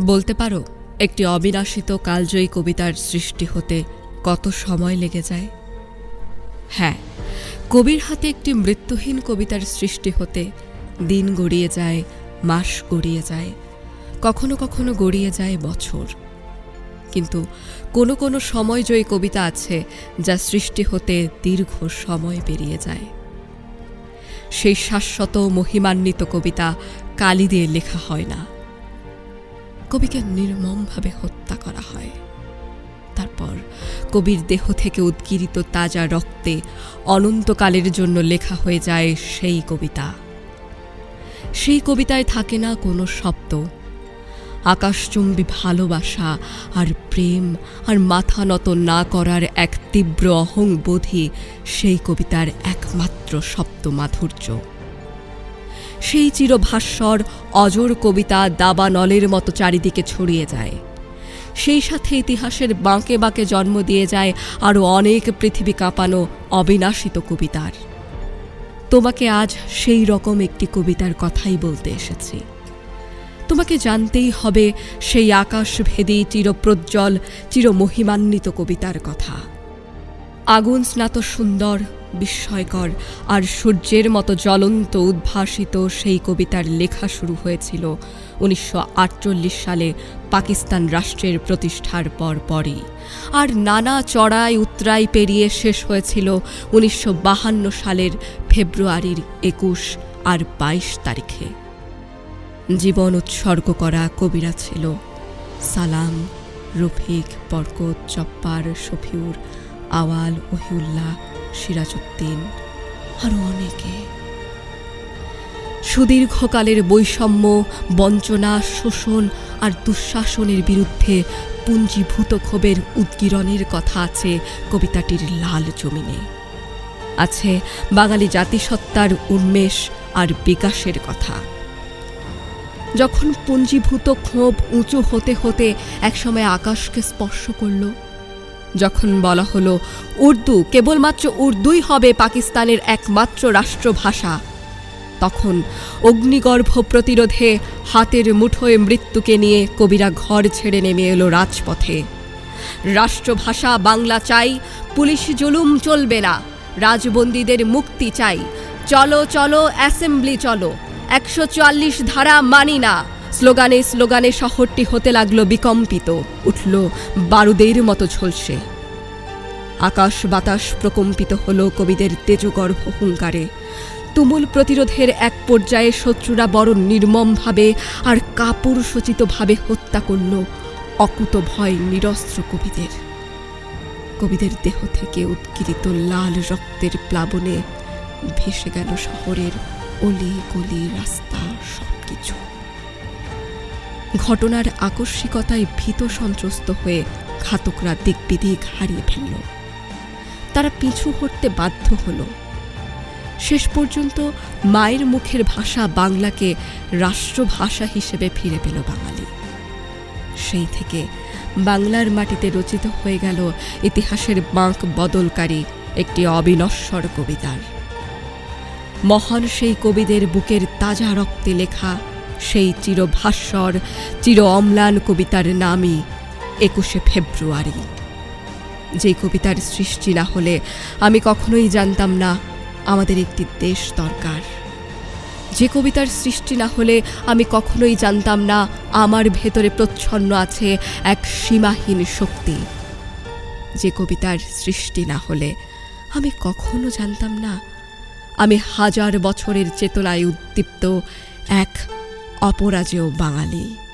বলতে পারো, একটি অবিনাশিত কালজয়ী কবিতার সৃষ্টি হতে কত সময় লেগে যায়? হ্যাঁ কবির হাতে একটি মৃত্যুহীন কবিতার সৃষ্টি হতে দিন গড়িয়ে যায়, মাস গড়িয়ে যায়, কখনো কখনো গড়িয়ে যায় বছর। কিন্তু কোনো কোনো সময়জয়ী কবিতা আছে যা সৃষ্টি হতে দীর্ঘ সময় পেরিয়ে যায়। সেই শাশ্বত মহিমান্বিত কবিতা কালি দিয়ে লেখা হয় না। কবিকে নির্মমভাবে হত্যা করা হয়। তারপর কবির দেহ থেকে উদ্গিরিত তাজা রক্তে অনন্তকালের জন্য লেখা হয়ে যায় সেই কবিতা। সেই কবিতায় থাকে না কোনো শব্দ। আকাশচুম্বী ভালোবাসা আর প্রেম আর মাথা নত না করার এক তীব্র অহংবোধই সেই কবিতার একমাত্র শব্দ মাধুর্য। সেই চিরভাস্বর, অজর কবিতা দাবানলের মতো চারিদিকে ছড়িয়ে যায়। সেই সাথে ইতিহাসের বাঁকে বাঁকে জন্ম দিয়ে যায় আরও অনেক পৃথিবী কাঁপানো অবিনাশিত কবিতার। তোমাকে আজ সেই রকম একটি কবিতার কথাই বলতে এসেছি। তোমাকে জানতেই হবে সেই আকাশভেদী, চিরপ্রজ্জ্বল, চিরমহিমান্বিত কবিতার কথা। আগুন স্নাত সুন্দর বিস্ময়কর। আর সূর্যের মতো জ্বলন্ত, উদ্ভাসিত সেই কবিতার লেখা শুরু হয়েছিল উনিশশো আটচল্লিশ সালে পাকিস্তান রাষ্ট্রের প্রতিষ্ঠার পর পরই। আর নানা চড়াই, উতরাই পেরিয়ে শেষ হয়েছিল উনিশশো সালের ফেব্রুয়ারির একুশ আর বাইশ তারিখে। জীবন উৎসর্গ করা কবিরা ছিল সালাম, রফিক, বরকত চপ্পার শফিউর, আওয়াল, ওহিউল্লাহ সিরাজউদ্দিন আরও অনেকে। সুদীর্ঘকালের বৈষম্য, বঞ্চনা, শোষণ আর দুঃশাসনের বিরুদ্ধে পুঞ্জীভূত ক্ষোভের উদ্গীরণের কথা আছে কবিতাটির লাল জমিনে। আছে বাঙালি জাতিসত্তার উন্মেষ আর বিকাশের কথা। যখন পুঞ্জীভূত ক্ষোভ উঁচু হতে হতে একসময় আকাশকে স্পর্শ করল যখন বলা হলো, উর্দু কেবলমাত্র উর্দুই হবে পাকিস্তানের একমাত্র রাষ্ট্রভাষা। তখন অগ্নিগর্ভ প্রতিরোধে হাতের মুঠোয় মৃত্যুকে নিয়ে কবিরা ঘর ছেড়ে নেমে এলো রাজপথে। রাষ্ট্রভাষা বাংলা চাই, পুলিশ জুলুম চলবে না। রাজবন্দীদের মুক্তি চাই। চলো চলো, অ্যাসেম্বলি চলো। একশো চুয়াল্লিশ ধারা মানি না। স্লোগানে স্লোগানে শহরটি হতে লাগল বিকম্পিত। উঠল বারুদের মতো ঝলসে। আকাশ বাতাস প্রকম্পিত হলো কবিদের তেজগর্ভ হুঙ্কারে। তুমুল প্রতিরোধের এক পর্যায়ে শত্রুরা বড় নির্মমভাবে আর কাপুরুষোচিতভাবে হত্যা করল অকুত ভয় নিরস্ত্র কবিদের। কবিদের দেহ থেকে উৎকীর্ত লাল রক্তের প্লাবনে ভেসে গেল শহরের অলি গলি রাস্তা সবকিছু। ঘটনার আকস্মিকতায় ভীত সন্ত্রস্ত হয়ে ঘাতকরা দিকবিদিক হারিয়ে ফেলল। তারা পিছু হটতে বাধ্য হলো। শেষ পর্যন্ত মায়ের মুখের ভাষা বাংলাকে রাষ্ট্রভাষা হিসেবে ফিরে পেল বাঙালি। সেই থেকে বাংলার মাটিতে রচিত হয়ে গেল ইতিহাসের বাঁক বদলকারী একটি অবিনশ্বর কবিতার। মহান সেই কবিদের বুকের তাজা রক্তে লেখা সেই চিরভাস্বর চির অম্লান কবিতার নামই একুশে ফেব্রুয়ারি। যে কবিতার সৃষ্টি না হলে আমি কখনোই জানতাম না আমাদের একটি দেশ দরকার। যে কবিতার সৃষ্টি না হলে আমি কখনোই জানতাম না আমার ভেতরে প্রচ্ছন্ন আছে এক সীমাহীন শক্তি। যে কবিতার সৃষ্টি না হলে আমি কখনো জানতাম না আমি হাজার বছরের চেতনায় উদ্দীপ্ত এক অপরাজেয় বাঙালি।